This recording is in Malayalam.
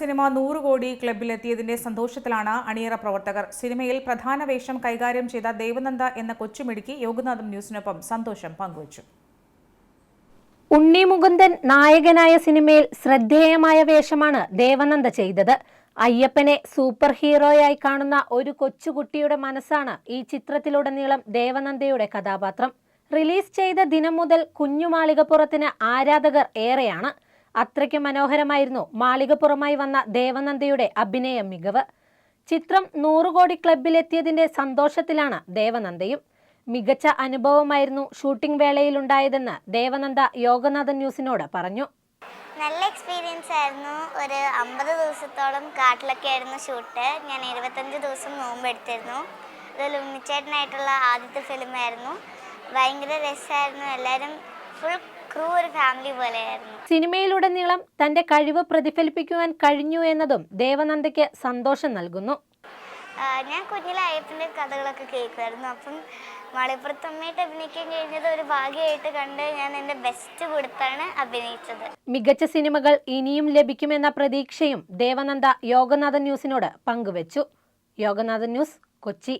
സിനിമ നൂറ് കോടി ക്ലബിലെത്തിയതിന്റെ സന്തോഷത്തിലാണ് അണിയറ പ്രവർത്തകർ. സിനിമയിൽ പ്രധാന വേഷം കൈകാര്യം ചെയ്ത ദേവനന്ദ എന്ന കൊച്ചുമിടുക്കി യോഗനാഥം ന്യൂസിനൊപ്പം സന്തോഷം പങ്കുവച്ചു. ഉണ്ണി മുകുന്ദൻ നായകനായ സിനിമയിൽ ശ്രദ്ധേയമായ വേഷമാണ് ദേവനന്ദ ചെയ്തത്. അയ്യപ്പനെ സൂപ്പർ ഹീറോയായി കാണുന്ന ഒരു കൊച്ചുകുട്ടിയുടെ മനസ്സാണ് ഈ ചിത്രത്തിലുടനീളം ദേവനന്ദയുടെ കഥാപാത്രം. റിലീസ് ചെയ്ത ദിനം മുതൽ കുഞ്ഞുമാളികപ്പുറത്തിന് ആരാധകർ ഏറെയാണ്. അത്രയ്ക്ക് മനോഹരമായിരുന്നു മാളികപ്പുറമായി വന്ന ദേവനന്ദയുടെ അഭിനയ മികവ്. ചിത്രം നൂറുകോടി ക്ലബിലെത്തിയതിന്റെ സന്തോഷത്തിലാണ് ദേവനന്ദയും. മികച്ച അനുഭവമായിരുന്നു ഷൂട്ടിംഗ് വേളയിലുണ്ടായതെന്ന് ദേവനന്ദ യോഗനാഥൻ ന്യൂസിനോട് പറഞ്ഞു. നല്ല എക്സ്പീരിയൻസ് ആയിരുന്നു. ഒരു അമ്പത് ദിവസത്തോളം കാട്ടിലൊക്കെ ആയിരുന്നു ഷൂട്ട്. ഞാൻ ഇരുപത്തഞ്ച് ദിവസം നോമ്പ് എടുത്തിരുന്നു. ഇത് ലുമിച്ചേട്ടനായിട്ടുള്ള ആദ്യത്തെ ഫിലിമായിരുന്നു ഭയങ്കര രസമായിരുന്നു. എല്ലാവരും ഫുൾ ക്രൂ ഒരു ഫാമിലി പോലെയായിരുന്നു. സിനിമയിലുടനീളം തന്റെ കഴിവ് പ്രതിഫലിപ്പിക്കുവാൻ കഴിഞ്ഞു എന്നതും ദേവനന്ദയ്ക്ക് സന്തോഷം നൽകുന്നു. ഞാൻ കുഞ്ഞിലെ അയ്യപ്പന്റെ കഥകളൊക്കെ കേൾക്കുമായിരുന്നു. അപ്പം മാളിപ്പുറത്തമ്മയായിട്ട് അഭിനയിക്കാൻ കഴിഞ്ഞത് ഒരു ഭാഗ്യമായിട്ട് കണ്ട് ഞാൻ എന്റെ ബെസ്റ്റ് കൊടുത്താണ് അഭിനയിച്ചത്. മികച്ച സിനിമകൾ ഇനിയും ലഭിക്കുമെന്ന പ്രതീക്ഷയും ദേവനന്ദ യോഗനാഥൻ ന്യൂസിനോട് പങ്കുവച്ചു. യോഗനാഥൻ ന്യൂസ് കൊച്ചി.